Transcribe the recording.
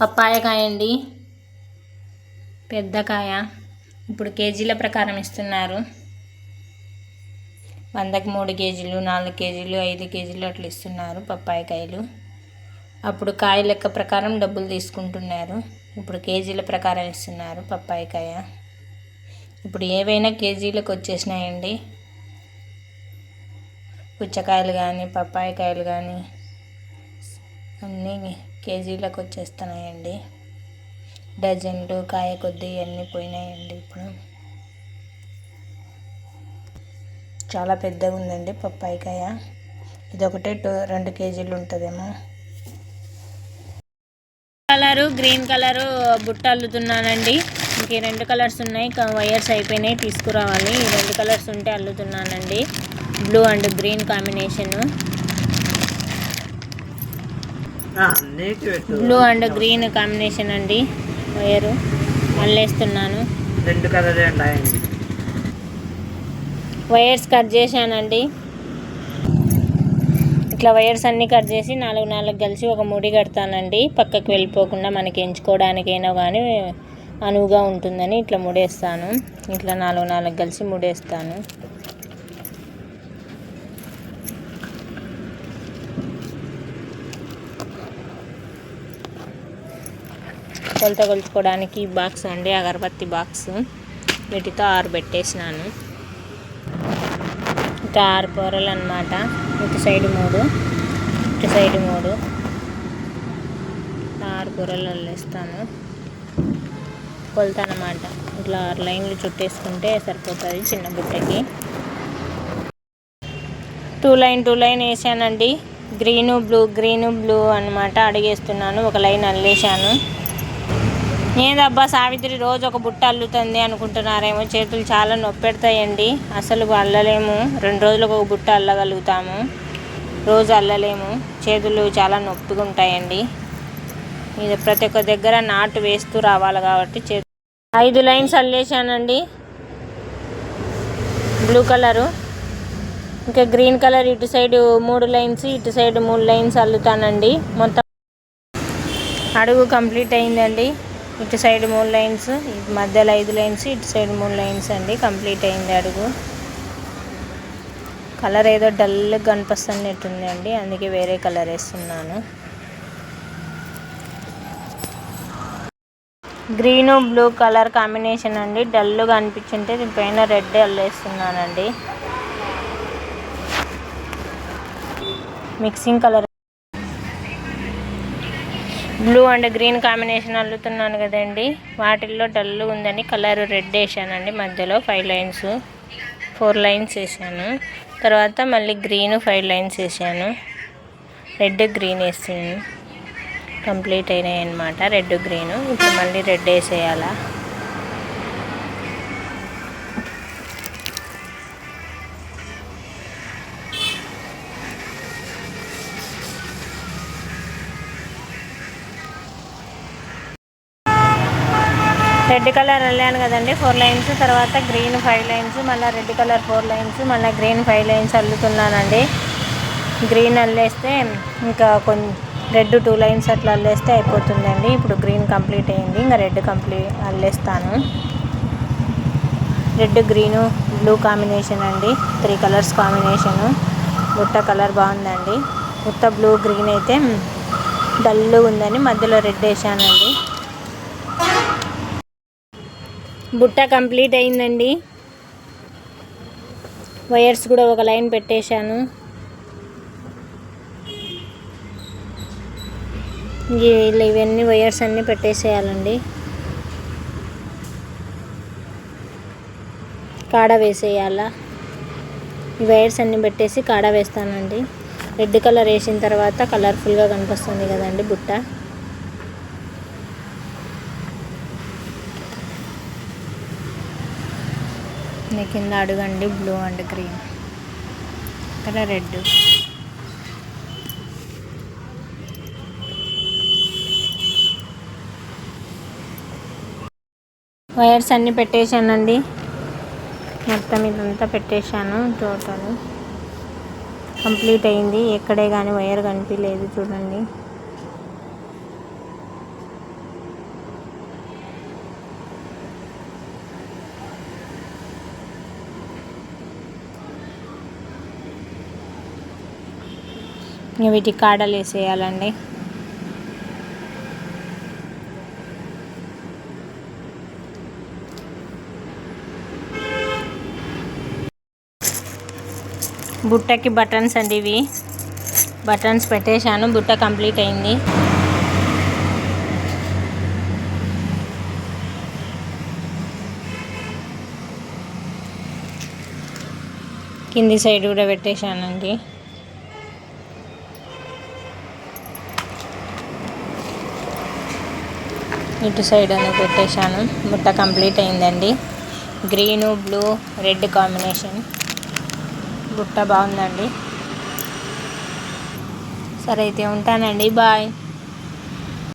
పప్పాయకాయ అండి పెద్ద కాయ ఇప్పుడు కేజీల ప్రకారం ఇస్తున్నారు. వందకి మూడు కేజీలు నాలుగు కేజీలు ఐదు కేజీలు అట్లా ఇస్తున్నారు పప్పాయకాయలు. అప్పుడు కాయ లెక్క ప్రకారం డబ్బులు తీసుకుంటున్నారు. ఇప్పుడు కేజీల ప్రకారం ఇస్తున్నారు పప్పాయకాయ. ఇప్పుడు ఏవైనా కేజీలకు వచ్చేసినాయండి. పుచ్చకాయలు కానీ పప్పాయకాయలు కానీ అన్నీ కేజీలకు వచ్చేస్తున్నాయండి. డజన్లు కాయ కొద్ది అన్నీ పోయినాయండి ఇప్పుడు. చాలా పెద్దగా ఉందండి పప్పాయికాయ. ఇదొకటే టూ రెండు కేజీలు ఉంటుందేమో. కలరు గ్రీన్ కలరు బుట్ట అల్లుతున్నానండి. ఇంక ఈ రెండు కలర్స్ ఉన్నాయి. వైర్స్ అయిపోయినాయి. తీసుకురావాలి. ఈ రెండు కలర్స్ ఉంటే అల్లుతున్నానండి. Blue and green combination. Blue and green combination అండి. వైరు అల్లేస్తున్నాను రెండు కలర్లు వైర్స్ కట్ చేశానండి. ఇట్లా వైర్స్ అన్నీ కట్ చేసి నాలుగు నాలుగు కలిసి ఒక ముడి కడతానండి. పక్కకి వెళ్ళిపోకుండా మనకి ఎంచుకోవడానికైనా కానీ అనువుగా ఉంటుందని ఇట్లా ముడేస్తాను. ఇట్లా నాలుగు నాలుగు కలిసి ముడేస్తాను. కొలత కొలుచుకోవడానికి బాక్స్ అండి అగరబత్తి బాక్స్. వీటితో ఆరు పెట్టేసినాను. ఇటు ఆరు పొరలు అనమాట ఇటు సైడ్ మూడు ఇటు సైడ్ మూడు. ఆరు పొరలు అల్లేస్తాను. కొలత అనమాట ఇట్లా ఆరు లైన్లు చుట్టేసుకుంటే సరిపోతుంది చిన్న బుట్టకి. టూ లైన్ టూ లైన్ వేసానండి. గ్రీను బ్లూ గ్రీను బ్లూ అనమాట అడిగేస్తున్నాను. ఒక లైన్ అల్లేసాను ఏందబ్బా సావిత్రి రోజు ఒక బుట్ట అల్లుతుంది అనుకుంటున్నారేమో. చేతులు చాలా నొప్పెడతాయండి. అసలు అల్లలేము. రెండు రోజులకు ఒక బుట్ట అల్లగలుగుతాము. రోజు అల్లలేము. చేతులు చాలా నొప్పిగా ఉంటాయండి ఇది ప్రతి ఒక్క దగ్గర నాటు వేస్తూ రావాలి కాబట్టి చే ఐదు లైన్స్ అల్లేసానండి బ్లూ కలరు. ఇంకా గ్రీన్ కలర్ ఇటు సైడ్ మూడు లైన్స్ ఇటు సైడ్ మూడు లైన్స్ అల్లుతానండి. మొత్తం అడుగు కంప్లీట్ అయిందండి. ఇటు సైడ్ మూడు లైన్స్ మధ్యలో ఐదు లైన్స్ ఇటు సైడ్ మూడు లైన్స్ అండి. కంప్లీట్ అయింది అడుగు. కలర్ ఏదో డల్గా కనిపిస్తున్నట్టుంది అండి అందుకే వేరే కలర్ వేస్తున్నాను. గ్రీను బ్లూ కలర్ కాంబినేషన్ అండి. డల్గా అనిపించుంటే దీనిపైన red అల్లేస్తున్నానండి mixing colour blue and green combination అల్లుతున్నాను కదండి. వాటిల్లో డల్ ఉందని కలర్ రెడ్ వేసానండి మధ్యలో ఫైవ్ లైన్స్. ఫోర్ లైన్స్ వేసాను. తర్వాత మళ్ళీ గ్రీన్ ఫైవ్ లైన్స్ వేసాను. రెడ్ గ్రీన్ వేసాను కంప్లీట్ అయినాయి అనమాట రెడ్ గ్రీన్. ఇప్పుడు మళ్ళీ రెడ్ వేసేయాలా? రెడ్ కలర్ వెళ్ళాను కదండి. ఫోర్ లైన్స్ తర్వాత గ్రీన్ ఫైవ్ లైన్స్ మళ్ళీ రెడ్ కలర్ ఫోర్ లైన్స్ మళ్ళీ గ్రీన్ ఫైవ్ లైన్స్ అల్లుతున్నానండి. గ్రీన్ అల్లేస్తే ఇంకా కొన్ని రెడ్ టూ లైన్స్ అట్లా అల్లేస్తే అయిపోతుందండి. ఇప్పుడు గ్రీన్ కంప్లీట్ అయింది. ఇంకా రెడ్ కంప్లీట్ అల్లేస్తాను. రెడ్ గ్రీను బ్లూ కాంబినేషన్ అండి. Three colours combination. బుట్ట కలర్ బాగుందండి. ఉత్త బ్లూ గ్రీన్ అయితే డల్ ఉందని మధ్యలో రెడ్ వేసానండి బుట్ట కంప్లీట్ అయిందండి. వైర్స్ కూడా ఒక లైన్ పెట్టేశాను. ఇవన్నీ వైర్స్ అన్నీ పెట్టేసేయాలండి. కాడ వేసేయాలా? ఈ వైర్స్ అన్నీ పెట్టేసి కాడ వేస్తానండి. రెడ్ కలర్ వేసిన తర్వాత కలర్ఫుల్గా కనిపిస్తుంది కదండి బుట్ట. నీ కింద అడుగండి బ్లూ అండ్ గ్రీన్. ఇక్కడ రెడ్. వైర్స్ అన్నీ పెట్టేశానండి. మొత్తం ఇదంతా పెట్టేశాను టోటల్. కంప్లీట్ అయింది. ఎక్కడే కానీ వైర్ కనిపించలేదు చూడండి. ఇంక వీటికి కాడలు వేసేయాలండి. బుట్టకి బటన్స్ అండి ఇవి. బటన్స్ పెట్టేశాను బుట్ట కంప్లీట్ అయింది. కింది సైడ్ కూడా పెట్టేశానండి. ఇటు సైడ్ అని పెట్టేశాను. బుట్ట కంప్లీట్ అయిందండి. Green blue red combination. బుట్ట బాగుందండి. సరే అయితే ఉంటానండి. బాయ్.